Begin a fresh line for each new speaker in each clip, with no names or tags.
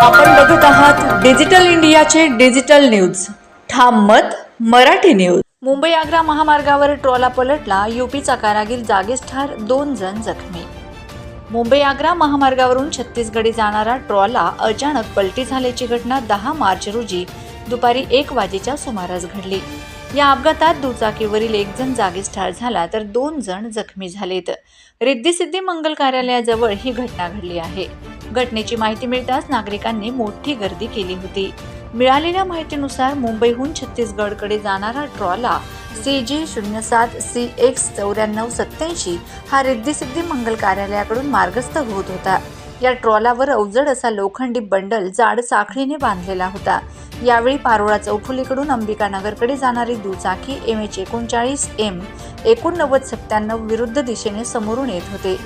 आपण बघूत आहात डिजिटल इंडियाचे डिजिटल न्यूज. ठाम मत मराठी न्यूज. मुंबई आग्रा महामार्गावर ट्रॉला पलटला युपीचा कारागीर जागीच ठार दोन जण जखमी. मुंबई आग्रा महामार्गावरून छत्तीसगडी जाणारा ट्रॉला अचानक पलटी झाल्याची घटना दहा मार्च रोजी दुपारी एक वाजेच्या सुमारास घडली. या अपघातात दुचाकीवरील एक जण जागीच ठार झाला तर दोन जण जखमी झालेत. रिद्धी मंगल कार्यालयाजवळ ही घटना घडली आहे. घटनेची माहिती मिळताच नागरिकांनी मोठी गर्दी केली होती. मिळालेल्या माहितीनुसार मुंबईहून छत्तीसगडकडे जाणारा ट्रॉला सी जी शून्य सात सी एक्स चौऱ्याण्णव सत्याऐंशी हा रिद्धी मंगल कार्यालयाकडून मार्गस्थ होत होता. या ट्रॉलावर अवजड असा लोखंडी बंडल जाड साखळीने बांधलेला होता. यावेळी पारोळा चौफुलीकडून अंबिकानगरकडे जाणारी दुचाकी एम एच एकोणचाळीस एम एकोणनव्वद सत्त्याण्णव विरुद्ध दिशेने समोरून येत होते.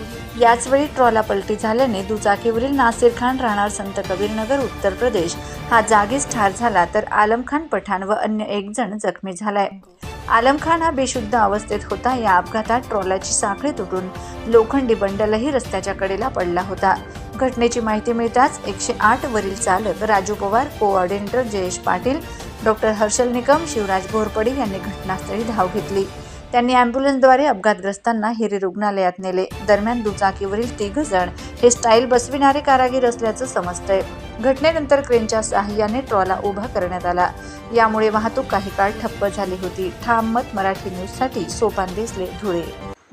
याचवेळी ट्रॉला पलटी झाल्याने दुचाकीवरील नासिर खान राहणार संत कबीरनगर उत्तर प्रदेश. हा जागीच ठार झाला तर आलम खान पठाण व अन्य एक जण जखमी झालाय. आलम खान हा बेशुद्ध अवस्थेत होता. या अपघातात ट्रॉलाची साखळी तुटून लोखंडी बंडलही रस्त्याच्या कडेला पडला होता. घटनेची माहिती मिळताच एकशे आठ वरील चालक राजू पवार कोऑर्डिनेटर जयेश पाटील डॉक्टर हर्षल निकम शिवराज घोरपडे यांनी घटनास्थळी धाव घेतली. त्यांनी अँब्युलन्सद्वारे अपघातग्रस्तांना हिरे रुग्णालयात नेले. दरम्यान दुचाकीवरील तिघ जण हे स्टाईल बसविणारे कारागीर असल्याचं समजतंय. घटनेनंतर क्रेनच्या सहाय्याने ट्रॉला उभा करण्यात आला. यामुळे वाहतूक काही काळ ठप्प झाली होती. ठाम मत मराठी न्यूजसाठी सोपान देसले धुळे.